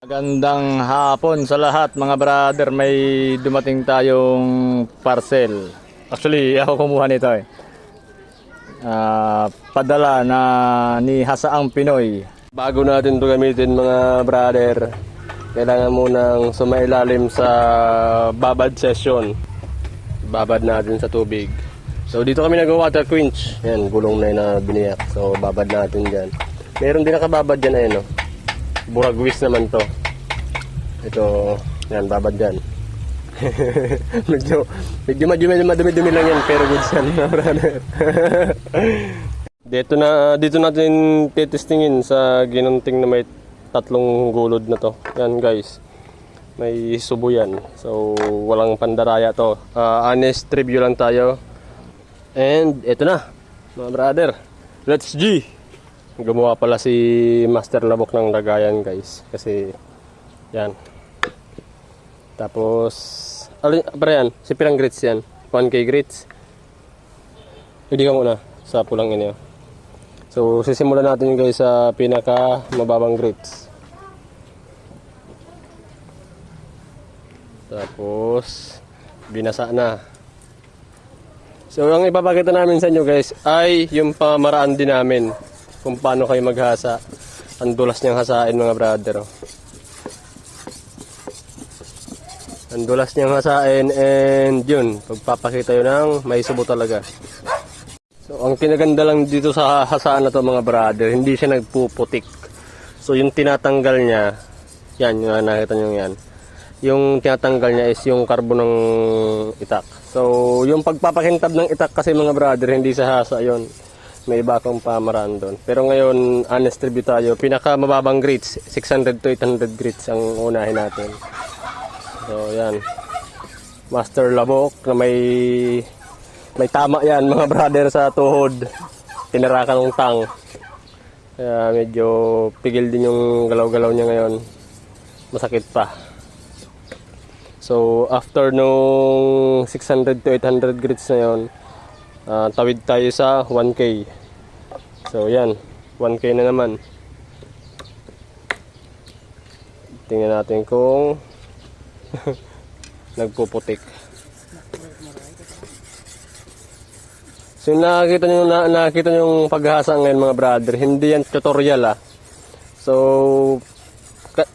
Magandang hapon sa lahat mga brother. May dumating tayong parcel. Actually, ako kumuha nito eh. Ah, padala na ni Hasaang Pinoy. Bago natin ito gamitin mga brother, kailangan munang sumailalim sa babad session. Babad natin sa tubig. So dito kami nag-water quench. Yan, gulong na yun na biniyak. So babad natin dyan. Meron din nakababad dyan ayun no. Buragwis naman to. Ito, yan, babad dyan. medyo, medyo madumi, madumi-dumi lang yan, pero good yan, brother. dito na, dito natin titestingin sa ginunting na may tatlong gulod na to. Yan guys, may subo yan. So, walang pandaraya to. Ah, honest review lang tayo. And, eto na, mga brother. Let's G! Gumawa pala si Master Labok ng lagayan guys. Kasi, yan. Tapos, alin, para yan, si pirang grits yan. 1K grits. Hindi ka muna sa pulang inyo. So, sisimulan natin yung guys sa pinaka mababang grits. Tapos, binasa na. So, ang ipapakita namin sa inyo guys ay yung pamaraan din namin kung paano kayo maghasa. Ang dulas niyang hasain mga brother. Oh. Ang dulas niyang hasain and yun, pagpapakita yun ng may subo talaga. So, ang kinaganda lang dito sa hasaan na to mga brother, hindi siya nagpuputik. So, yung tinatanggal niya, yan, yung nakita nyo yan. Yung tinatanggal niya is yung karbo ng itak. So, yung pagpapakintab ng itak kasi mga brother, hindi sa hasa yon May iba akong pamaraan doon. Pero ngayon, honest review tayo. Pinaka mababang grades, 600 to 800 grades ang unahin natin. So, yan. Master Labok na may may tama yan mga brother sa tuhod. Tinarakan ng tang. Kaya medyo pigil din yung galaw-galaw niya ngayon. Masakit pa. So, after nung 600 to 800 grits na yun, ah, tawid tayo sa 1K. So, yan. 1K na naman. Tingnan natin kung nagpuputik. So nakakita nyo, na, nakakita nyo yung paghasa ngayon mga brother, hindi yan tutorial ah. So,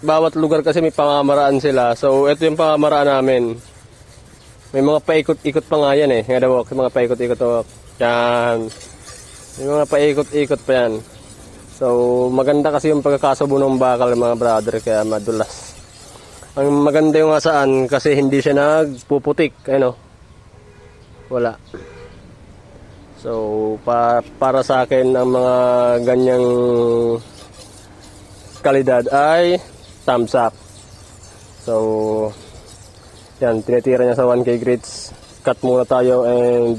bawat lugar kasi may pamamaraan sila. So, ito yung pamamaraan namin. May mga paikot-ikot pa nga yan eh. Nga daw, mga paikot-ikot to. Yan. May mga paikot-ikot pa yan. So, maganda kasi yung pagkakasubo ng bakal mga brother, kaya madulas. Ang maganda yung asaan kasi hindi siya nagpuputik. Ano? Wala. So, pa, para sa akin, ang mga ganyang kalidad ay thumbs up. So, yan, tinitira niya sa 1K grades. Cut muna tayo and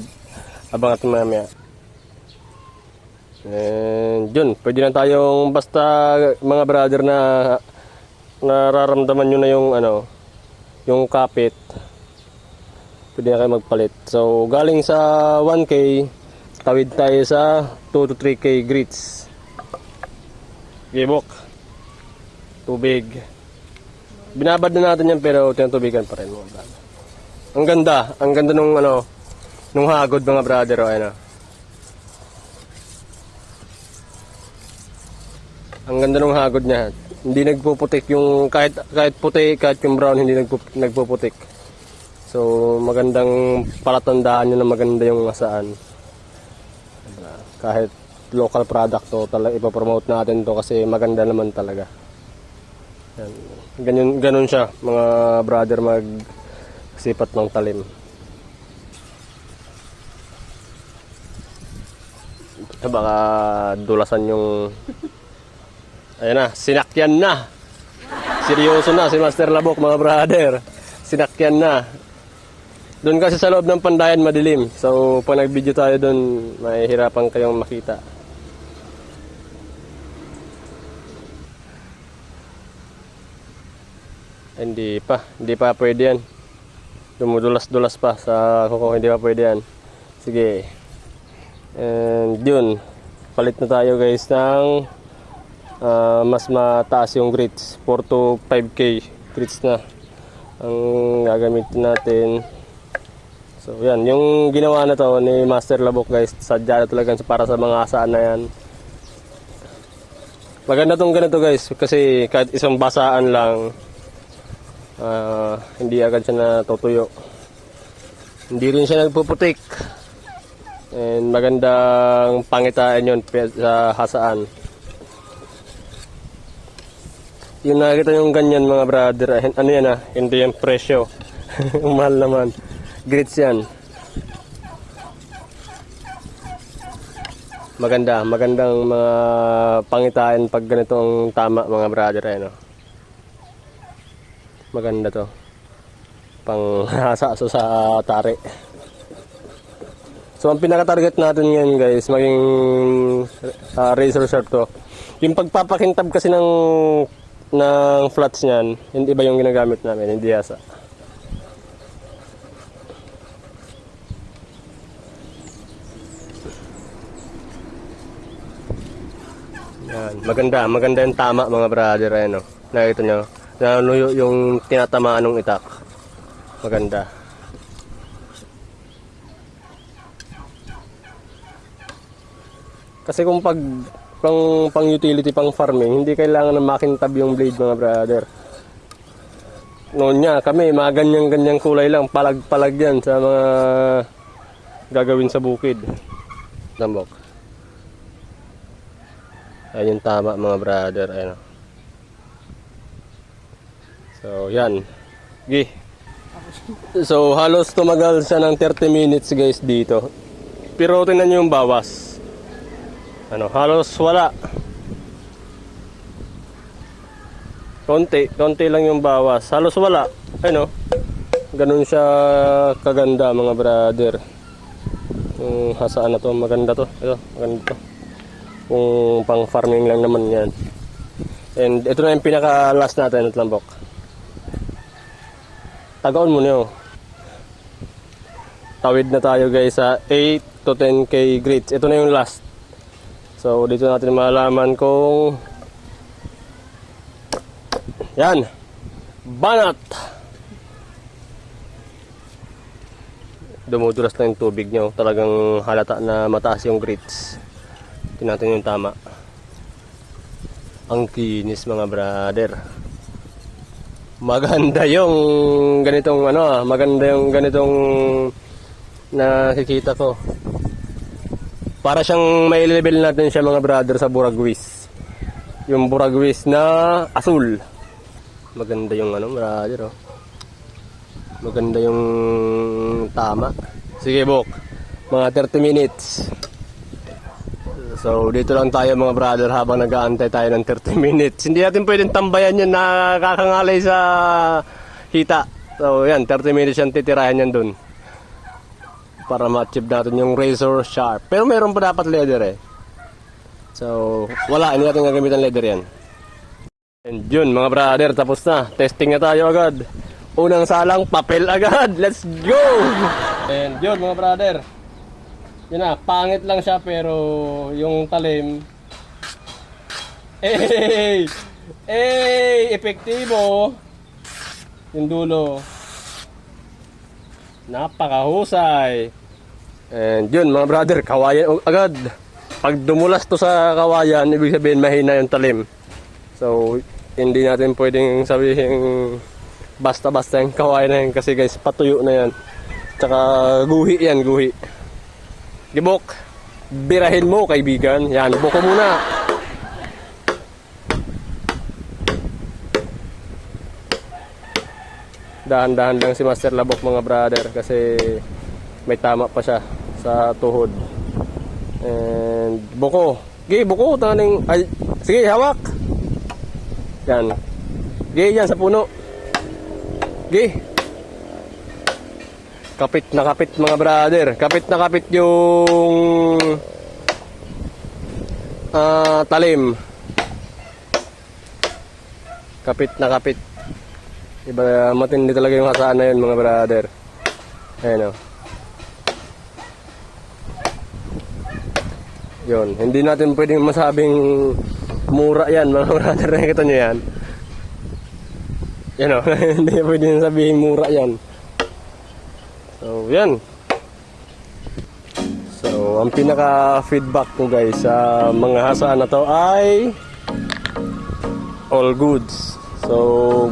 abang natin mamaya. And yun, pwede na tayong basta mga brother na nararamdaman nyo na yung ano, yung kapit. Pwede na kayo magpalit. So, galing sa 1K, tawid tayo sa 2 to 3K grits. Gibok. Tubig. Binabad na natin yan pero tinutubigan pa rin mga. Ang ganda. Ang ganda nung ano, nung hagod mga brother. O, ano. Ang ganda nung hagod niya. Hindi nagpuputik yung kahit kahit puti, kahit yung brown hindi nagpu- nagpuputik. So magandang palatandaan nyo na maganda yung asaan. Kahit local product to, talaga ipapromote natin to kasi maganda naman talaga. Yan. Ganyan, ganun siya, mga brother mag sipat ng talim. Baka dulasan yung Ayan na, sinakyan na. Seryoso na si Master Labok mga brother. Sinakyan na. Doon kasi sa loob ng pandayan madilim. So pag nag-video tayo doon, mahihirapan kayong makita. Hindi pa, hindi pa pwede yan. Dumudulas-dulas pa sa kuko, hindi pa pwede yan. Sige. And yun, palit na tayo guys ng ah, mas mataas yung grits. 4 to 5K grits na ang gagamitin natin. So yan, yung ginawa na to ni Master Labok guys, sadya na talaga para sa mga asaan na yan. Maganda tong ganito guys, kasi kahit isang basaan lang, ah, hindi agad siya natutuyo. Hindi rin siya nagpuputik. And magandang pangitaan yun sa hasaan. Yung nakita yung ganyan mga brother, ano yan ah, hindi yan presyo. Mahal naman. Grits yan. Maganda, magandang mga pangitain pag ganito ang tama mga brother ano. Maganda to. Pang hasaso sa tari. So ang pinaka-target natin ngayon guys, maging uh, razor sharp to. Yung pagpapakintab kasi ng ng flats niyan, hindi ba yung ginagamit namin, hindi hasa. Yan. Maganda, maganda yung tama mga brother. Ano. Nakita nyo, nanuyo yung tinatamaan ng itak. Maganda. Kasi kung pag pang, pang utility, pang farming, hindi kailangan na makintab yung blade mga brother. Noon niya, kami, mga ganyan-ganyang kulay lang, palag-palag yan sa mga gagawin sa bukid. Tambok. Ayun tama mga brother. Ayun. So, yan. Gi. So, halos tumagal siya ng 30 minutes guys dito. Pero tingnan yung bawas. Ano, halos wala. Konti, konti lang yung bawas. Halos wala. Ano, ganun siya kaganda mga brother. Yung hasaan na to, maganda to. Ito, maganda to kung pang farming lang naman yan. And ito na yung pinaka last natin at lambok. Tagaon mo niyo. Tawid na tayo guys sa 8 to 10k grits. Ito na yung last. So dito natin malalaman kung yan. Banat. Dumudulas na yung tubig nyo. Talagang halata na mataas yung grits. Tingnan yung tama. Ang kinis mga brother. Maganda yung ganitong ano ah, maganda yung ganitong nakikita ko. Para siyang may level natin siya mga brother sa Buragwis. Yung Buragwis na asul. Maganda yung ano brother oh. Maganda yung tama. Sige Bok. Mga 30 minutes. So, dito lang tayo mga brother habang nag-aantay tayo ng 30 minutes. Hindi natin pwedeng tambayan yun na kakangalay sa hita. So, yan, 30 minutes yan titirahan yan dun. Para ma-achieve natin yung razor sharp. Pero meron pa dapat leather eh. So, wala, hindi natin gagamitan leather yan. And yun mga brother, tapos na. Testing na tayo agad. Unang salang, papel agad. Let's go! And yun mga brother, yun na, pangit lang siya pero yung talim Eh! Eh! Epektibo! Yung dulo. Napakahusay. And yun mga brother, kawayan agad. Pag dumulas to sa kawayan, ibig sabihin mahina yung talim. So, hindi natin pwedeng sabihin basta-basta yung kawayan na yan kasi guys, patuyo na yan. Tsaka guhi yan, guhi. Gibok, birahin mo kaibigan. Yan, buko muna. Dahan-dahan lang si Master Labok mga brother kasi may tama pa siya sa tuhod. And buko. Gi, buko taning ay sige, hawak. Yan. Gi, yan sa puno. Gi. Kapit na kapit mga brother. Kapit na kapit yung ah, talim. Kapit na kapit. Iba matindi talaga yung hasaan na yun mga brother. Ayan o. Yun. Hindi natin pwedeng masabing mura yan mga brother. Nakikita nyo yan. Yan o, hindi pwede nang sabihin mura yan. So, yan. So, ang pinaka-feedback ko guys sa mga hasaan na to ay all goods. So,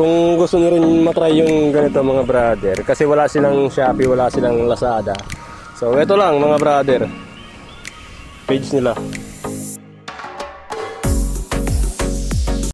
kung gusto nyo rin matry yung ganito mga brother, kasi wala silang Shopee, wala silang Lazada. So, ito lang mga brother. Page nila.